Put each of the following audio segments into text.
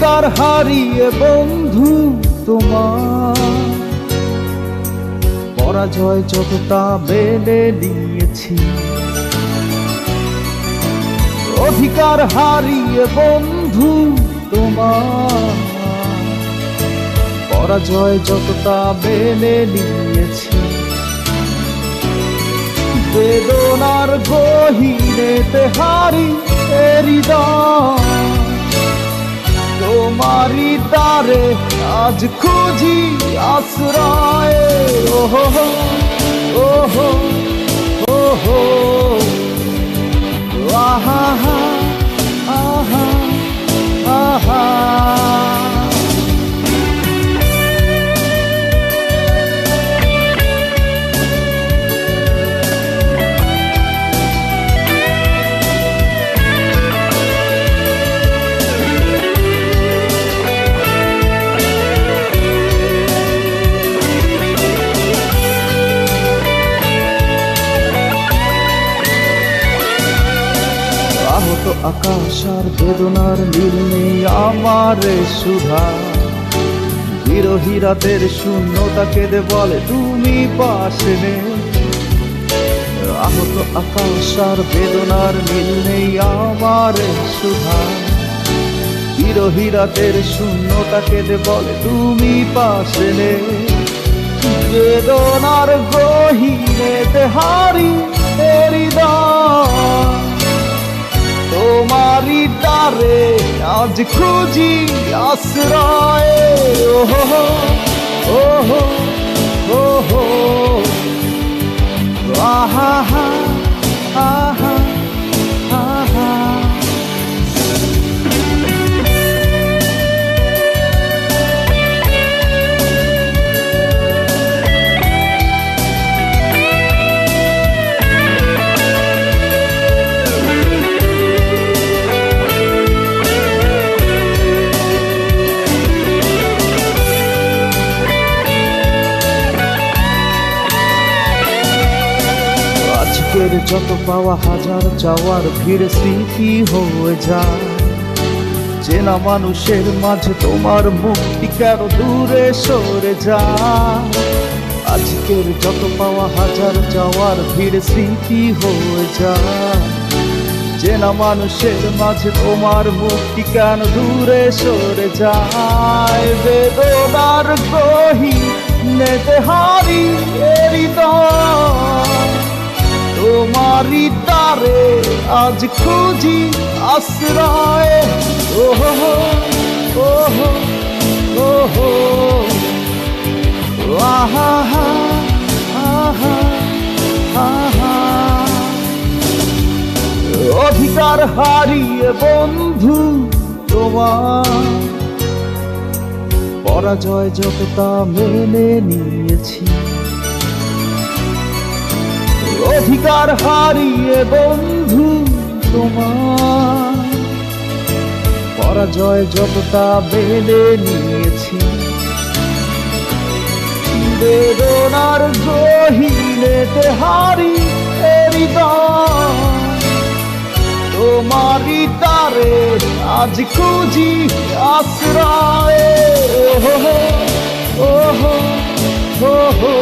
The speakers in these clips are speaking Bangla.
অধিকার হারিয়ে বন্ধু তোমার। পরাজয় যতটা মেনে নিয়েছি, অধিকার হারিয়ে বন্ধু তোমার। পরাজয় যতটা মেনে নিয়েছি, বেদনার গহিনেতে হারি দ্বারে আজ খুঁজি আশ্রয় ওহো ওহো ওহো আহত আকাশ আর বেদনার মিল নেই আমার সুধা। বিরোহী রাতের শূন্যতা কেঁদে বলে, তুমি পাশে নেই আহত আকাশ আর বেদনার মিল নেই আমার সুধা। বিরোহী রাতের শূন্যতা কেঁদে বলে, তুমি পাশে বেদনার গহিনেতে হারি হৃদয় আজ খুঁজি আশ্রয় ওহো ওহো আজকের যত পাওয়া হাজার যাওয়ার ভিড় স্মৃতি হয়ে যায়। চেনা মানুষের মাঝে তোমার মুক্তি কেন দূরে সরে যায়? আজকের যত পাওয়া হাজার যাওয়ার ভিড় স্মৃতি হয়ে যায়। চেনা মানুষের মাঝে তোমার মুক্তি কেন দূরে সরে যায়? বেদনার গহি নেতে হারি হৃদয়। আজ খুঁজি আশ্রয়। ওহো ওহো ওহো। আহা আহা আহা অধিকার হারিয়ে বন্ধু তোমার। পরাজয় যতটা মেনে নিয়েছি। অধিকার হারিয়ে বন্ধু তোমার পরাজয় যতটা মেনে নিয়েছি, বেদনার গহিনেতে হারি তোমারি দ্বারে আজ খুঁজি আশ্রয়। ওহো ওহো ওহো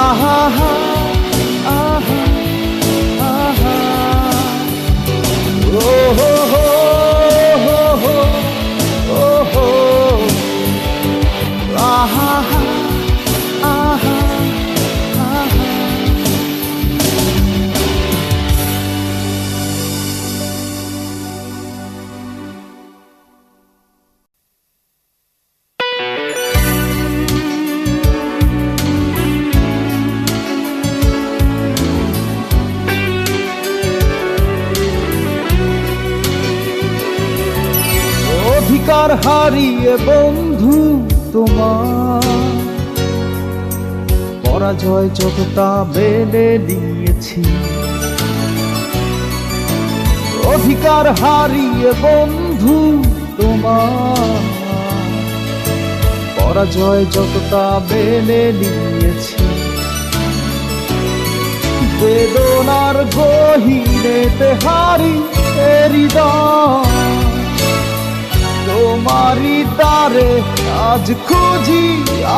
আহা। অধিকার হারিয়ে বন্ধু তোমার। পরাজয় যতটা মেনে নিয়েছি। অধিকার হারিয়ে বন্ধু তোমার। পরাজয় যতটা মেনে নিয়েছি। বেদনার গহিনেতে হারি হৃদয় তোমারি তারে আজ খুঁজি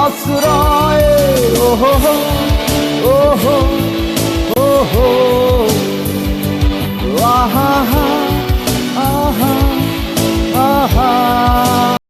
আশ্রয়। ওহো ওহো ওহো। আহা।